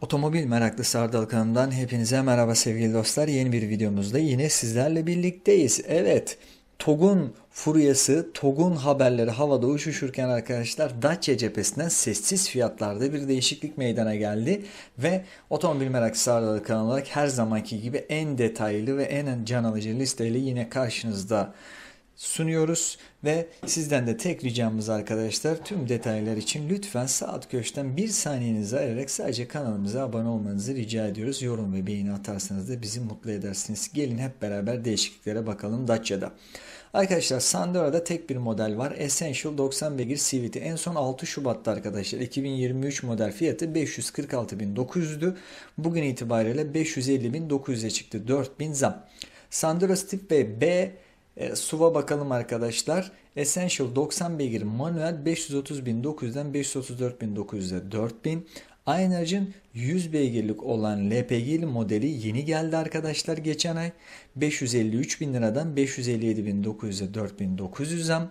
Otomobil meraklısı Ardal kanalından hepinize merhaba sevgili dostlar. Yeni bir videomuzda yine sizlerle birlikteyiz. Evet, TOG'un furyası, TOG'un haberleri havada uçuşurken arkadaşlar Dacia cephesinden sessiz fiyatlarda bir değişiklik meydana geldi. Ve Otomobil meraklısı Ardal kanalı olarak her zamanki gibi en detaylı ve en can alıcı listeyle yine karşınızda sunuyoruz ve sizden de tek ricamız arkadaşlar tüm detaylar için lütfen saat köşten bir saniyenizi ayırarak sadece kanalımıza abone olmanızı rica ediyoruz. Yorum ve beğeni atarsanız da bizi mutlu edersiniz. Gelin hep beraber değişikliklere bakalım Dacia'da. Arkadaşlar Sandero'da tek bir model var. Essential 90 beygir CVT. En son 6 Şubat'ta arkadaşlar 2023 model fiyatı 546.900'dü. Bugün itibariyle 550.900'e çıktı. 4000 zam. Sandero Step ve B e, SUV'a bakalım arkadaşlar. Essential 90 beygir manuel 530.900'den 534.900'e 4000. Aynı aracın 100 beygirlik olan LPG'li modeli yeni geldi arkadaşlar geçen ay. 553.000 liradan 557.900'e 4.900 zam.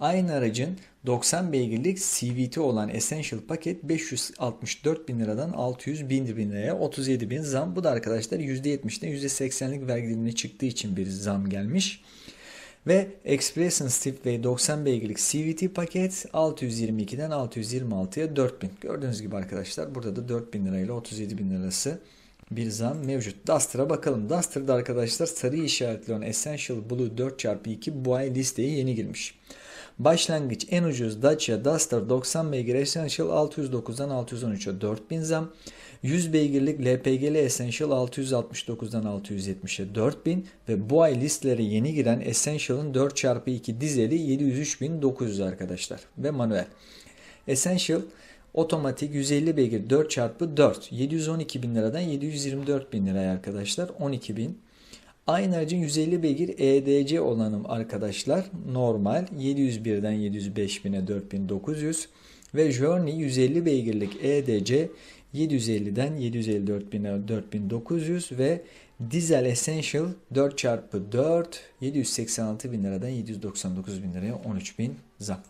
Aynı aracın 90 beygirlik CVT olan Essential paket 564 bin liradan 600 bin, bin liraya 37 bin zam. Bu da arkadaşlar %70'den %80'lik vergi dilimine çıktığı için bir zam gelmiş. Ve Expression Stepway 90 beygirlik CVT paket 622'den 626'ya 4000. Gördüğünüz gibi arkadaşlar burada da 4000 lirayla 37 bin lirası bir zam mevcut. Duster'a bakalım. Duster'da arkadaşlar sarı işaretli olan Essential Blue 4x2 bu ay listeye yeni girmiş. Başlangıç en ucuz Dacia Duster 90 beygir Essential 609'dan 613'e 4000 zam. 100 beygirlik LPG'li Essential 669'dan 670'e 4000 ve bu ay listelere yeni giren Essential'ın 4x2 dizeli 703.900 arkadaşlar ve manuel. Essential otomatik 150 beygir 4x4 712 bin liradan 724 bin liraya arkadaşlar 12 bin. Aynı aracın 150 beygir EDC olanım arkadaşlar normal 701'den 705 bine 4900 ve Journey 150 beygirlik EDC 750'den 754 bine 4900 ve Diesel Essential 4x4 786 bin liradan 799 bin liraya 13 bin zam.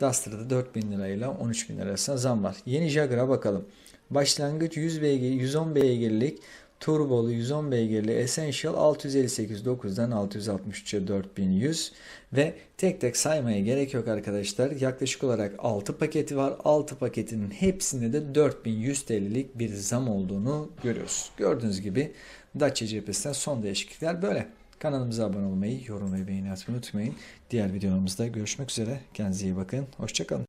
Duster'da 4 bin lirayla 13 bin lirasına zam var. Yeni Jaguar'a bakalım. Başlangıç 100 beygir, 110 beygirlik turbolu 110 beygirli Essential 658.9'dan 663'e 4100 ve tek tek saymaya gerek yok arkadaşlar. Yaklaşık olarak 6 paketi var. 6 paketinin hepsinde de 4100 TL'lik bir zam olduğunu görüyoruz. Gördüğünüz gibi Dacia cephesinden son değişiklikler böyle. Kanalımıza abone olmayı, yorum ve beğeni atmayı unutmayın. Diğer videolarımızda görüşmek üzere. Kendinize iyi bakın. Hoşçakalın.